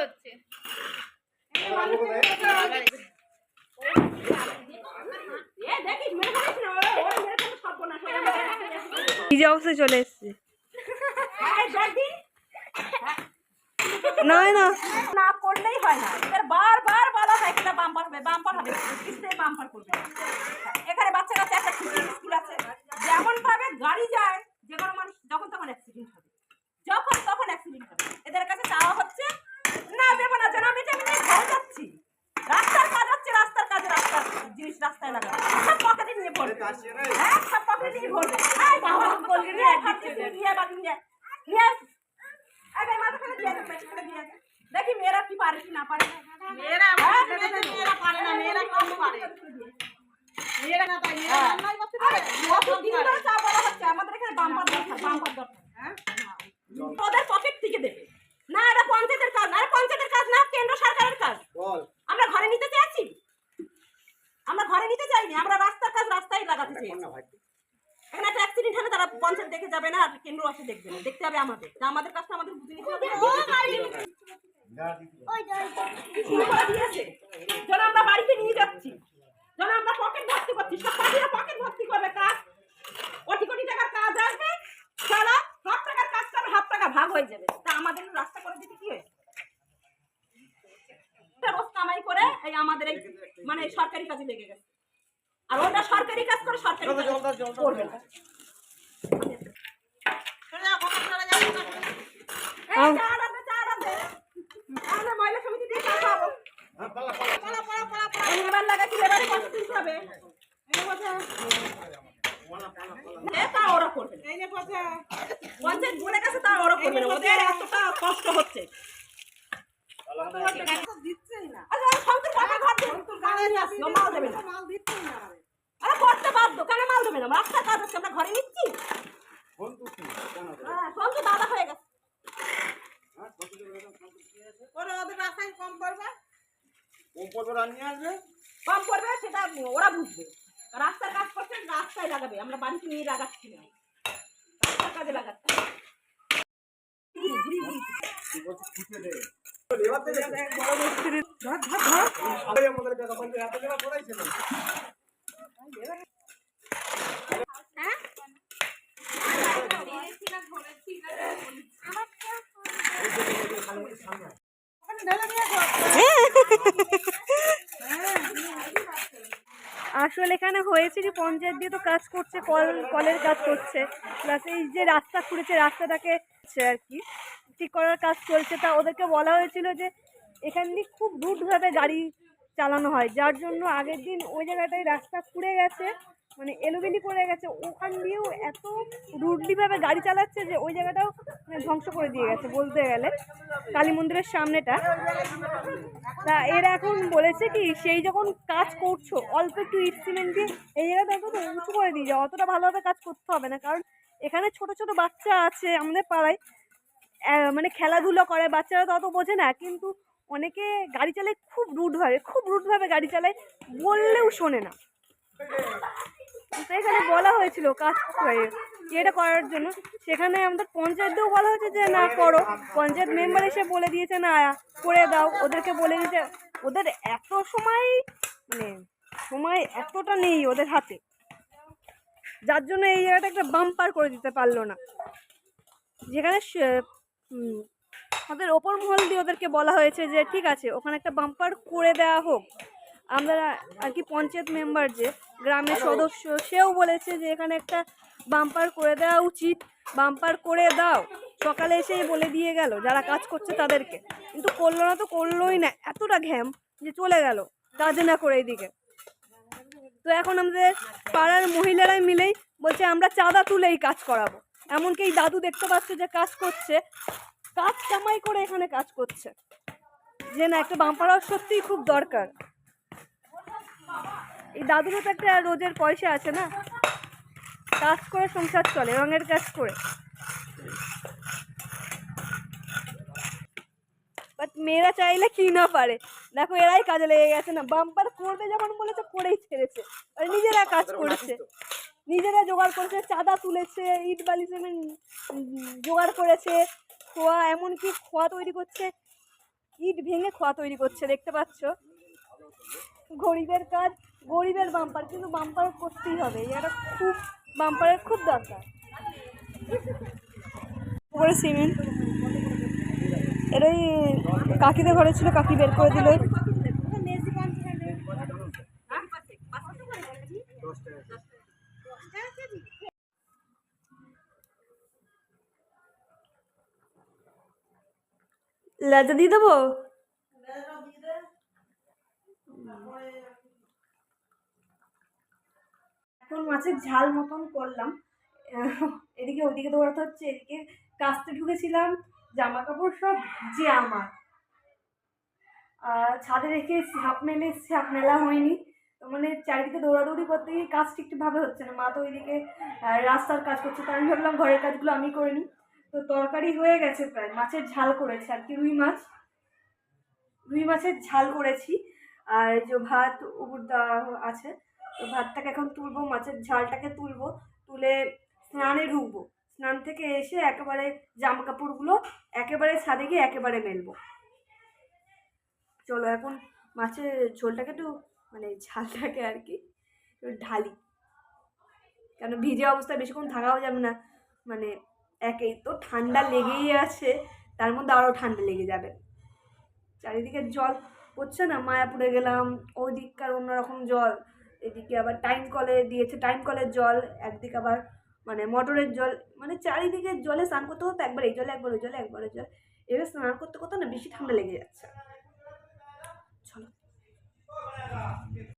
হচ্ছে এই যে অবস্থায় চলে এসছে। নয় না। না করলেই হয় না। বারবার বলা হয় এটা বাম্পার হবে বাম্পার হবে। কিস্তে বাম্পার করবে এখানে বাচ্চা কাচ্চা একটা খুশি স্কুল আছে যেমন ভাবে গাড়ি যায় যে কোনো মানুষ যখন তখন অ্যাক্সিডেন্ট হবে যখন তখন অ্যাক্সিডেন্ট হবে এদের কাছে চাওয়া হচ্ছে না দেবো না যেন আমি এটা আমি নিয়ে ঘরে যাচ্ছি রাস্তার কাজ হচ্ছে রাস্তার কাজ রাস্তার জিনিস রাস্তায় লাগা। সব পকেটে নিয়ে পড়বে। হ্যাঁ সব পকেটে নিয়ে পড়বে। এই বাবা বলবি নিয়ে নিয়ে আগে মাথা ফেলে দিয়ে দেবে ফেলে দিয়ে দে। দেখি মেয়েরা কি পারে কি না পারে মেয়েরা মেয়েরা পারে না মেয়েরা কম পারে মেয়েরা না তাই মেয়েরা রান্নাই করতে পারে কত দিন ধরে চা বলা হচ্ছে আমাদের এখানে বাম্পার দরকার বাম্পার দরকার হ্যাঁ ওদের পকেট থেকে দেবে না এটা পঞ্চায়েতের কাজ না এটা পঞ্চায়েতের কাজ না কেন্দ্র সরকারের কাজ আমরা ঘরে নিতে চাইছি আমরা ঘরে নিতে চাইনি আমরা রাস্তার কাজ রাস্তায় লাগাতে চাই এখানে একটা অ্যাক্সিডেন্ট হলে তারা পঞ্চায়েত দেখে যাবে না আর কেন্দ্র আসে দেখবে না। দেখতে হবে আমাদের। তা আমাদের কাজটা আমাদের বুঝে নিতে হবে যেন আমরা বাড়িতে নিয়ে যাচ্ছি। যেন আমরা পকেট ভর্তি করছি। সব পার্টিরা পকেট ভর্তি করবে কাজ। কোটি কোটি টাকার কাজ আসবে। সারা হাফ টাকার কাজ করবে হাফ টাকা ভাগ হয়ে যাবে। তা আমাদের রাস্তা করে দিতে কি হয়েছে? রোজ কামাই করে এই আমাদের এই মানে সরকারি কাজে লেগে গেছে। আর ওটা সরকারি কাজ করে সরকারি করবে না। এই চা রাখবে, চা রাখবে। আমরা মহিলা সমিতি দিয়ে চা খাব। এই লেবার লাগাচ্ছি, লেবারে কত তুলতে হবে? এ, তা ওরা করবে না। পঞ্চায়েত বোর্ডের কাছে তা ওরা করবে না। ওদের এতটা কষ্ট হচ্ছে। করতে বাধ্য কেন মাল দেবে না? রাস্তার কাজ হচ্ছে আমরা ঘরে নিচ্ছি। হ্যাঁ সন্তু দাদা হয়ে গেছে। কম করবে সেটা ওরা বুঝবে। রাস্তার কাজ করছে রাস্তায় লাগাবে। আমরা বাড়িতে নিয়ে লাগাচ্ছি না। রাস্তার কাজে লাগাচ্ছি। ঘুরি। আসলে এখানে হয়েছে যে পঞ্চায়েত দিয়ে তো কাজ করছে, কল, কলের কাজ করছে। প্লাস এই যে রাস্তা খুঁড়েছে, রাস্তাটাকে আর কি, ঠিক করার কাজ চলছে। তা ওদেরকে বলা হয়েছিল যে এখান দিয়ে খুব রুটভাবে গাড়ি চালানো হয়। যার জন্য আগের দিন ওই জায়গাটায় রাস্তা খুঁড়ে গেছে। মানে এলোবেলি করে গেছে। ওখান দিয়েও এত রুডলিভাবে গাড়ি চালাচ্ছে যে ওই জায়গাটাও মানে ধ্বংস করে দিয়ে গেছে বলতে গেলে। কালী মন্দিরের সামনেটা। তা এরা এখন বলেছে কি, সেই যখন কাজ করছ, অল্প একটু ইট সিমেন্ট দিয়ে এই জায়গাটা অন্তত উঁচু করে দিয়ে যাও। অতটা ভালোভাবে কাজ করতে হবে না, কারণ এখানে ছোট ছোট বাচ্চা আছে আমাদের পাড়ায়। মানে খেলাধুলো করে, বাচ্চারা তো অত বোঝে না, কিন্তু অনেকে গাড়ি চালায় খুব রুডভাবে খুব রুডভাবে গাড়ি চালায় বললেও শোনে না। তো এখানে বলা হয়েছিল কাজ করে এটা করার জন্য? সেখানে আমাদের পঞ্চায়েতেও বলা হয়েছে যে, না, করো। পঞ্চায়েত মেম্বার এসে বলে দিয়েছে, না, করে দাও। ওদেরকে বলে দিতে ওদের এত সময় মানে সময় এতটা নেই ওদের হাতে। যার জন্য এই জায়গাটা একটা বাম্পার করে দিতে পারল না। যেখানে ওদের ওপর মহল দিয়ে ওদেরকে বলা হয়েছে যে, ঠিক আছে, ওখানে একটা বাম্পার করে দেওয়া হোক। আমরা আর কি পঞ্চায়েত মেম্বার যে গ্রামের সদস্য সেও বলেছে যে এখানে একটা বাম্পার করে দেওয়া উচিত। বাম্পার করে দাও। সকালে এসেই বলে দিয়ে গেল যারা কাজ করছে তাদেরকে। কিন্তু করল না তো করলোই না এতটা ঘ্যাম যে চলে গেল কাজ না করে এইদিকে তো এখন আমাদের পাড়ার মহিলারাই মিলেই বলছে আমরা চাঁদা তুলেই কাজ করাবো। এমনকি এই দাদু দেখতে পাচ্ছে যে কাজ করছে কাজ কামাই করে এখানে কাজ করছে। যে না একটা বাম্পার সত্যিই খুব দরকার। এই দাদুরও তো একটা রোজের পয়সা আছে না? কাজ করে সংসার চলে রঙের কাজ করে। বাট মেয়েরা চাইলে কি না পারে? দেখো এরাই কাজে লেগে গেছে না? বাম্পার করবে যখন বলেছে করেই ছেড়েছে। আর নিজেরা কাজ করেছে। নিজেরা জোগাড় করেছে চাঁদা তুলেছে ইট বালি সিমেন্ট জোগাড় করেছে খোয়া এমনকি খোয়া তৈরি করছে। ইট ভেঙে খোয়া তৈরি করছে দেখতে পাচ্ছ? গরিবের কাজ গরিবের বাম্পার কিন্তু বাম্পার করতেই হবে। এটা খুব বাম্পারের খুব দরকার। উপরে সিমেন্ট এটাই কাকিদের ঘরে ছিল, কাকি বের করে দিল। লেজা দিয়ে দেবো? এখন মাছের ঝাল মতন করলাম। এদিকে ওদিকে দৌড়াতে হচ্ছে, এদিকে কাস্তে ঢুকেছিলাম জামা কাপড় সব যে আমার। আর ছাদে রেখে সাপ মেলে সাপ মেলা হয়নি। তো মানে চারিদিকে দৌড়াদৌড়ি করতে গিয়ে কাজ ঠিকঠাকভাবে হচ্ছে না। মা তো ওইদিকে রাস্তার কাজ করছে তো আমি ভাবলাম ঘরের কাজগুলো আমি করে নিই। তো তরকারি হয়ে গেছে প্রায়, মাছের ঝাল করেছে। আর কি, রুই মাছ? রুই মাছের ঝাল করেছি। আর যে ভাত উপর দেওয়া আছে ভাতটাকে এখন তুলবো, মাছের ঝালটাকে তুলবো, তুলে স্নানে ঢুকবো। স্নান থেকে এসে একেবারে জামা কাপড়গুলো একেবারে ছাদে গিয়ে একেবারে মেলবো। চলো এখন মাছের ঝোলটাকে একটু মানে ঝালটাকে আর কি ঢালি। কেন ভিজে অবস্থায় বেশিক্ষণ থাকাও যাবে না মানে একেই তো ঠান্ডা লেগেই আছে, তার মধ্যে আরও ঠান্ডা লেগে যাবে। চারিদিকে জল হচ্ছে না, মায়াপুরে গেলাম ওই দিককার অন্যরকম জল। এদিকে আবার টাইম কলে দিয়েছে টাইম কলের জল, একদিকে আবার মানে মোটরের জল মানে চারিদিকে জলে স্নান করতে হতো একবার এই জলে, একবার ওই জলে, একবার ওই জল এবার স্নান করতে করতে না বেশি ঠান্ডা লেগে যাচ্ছে। চলো।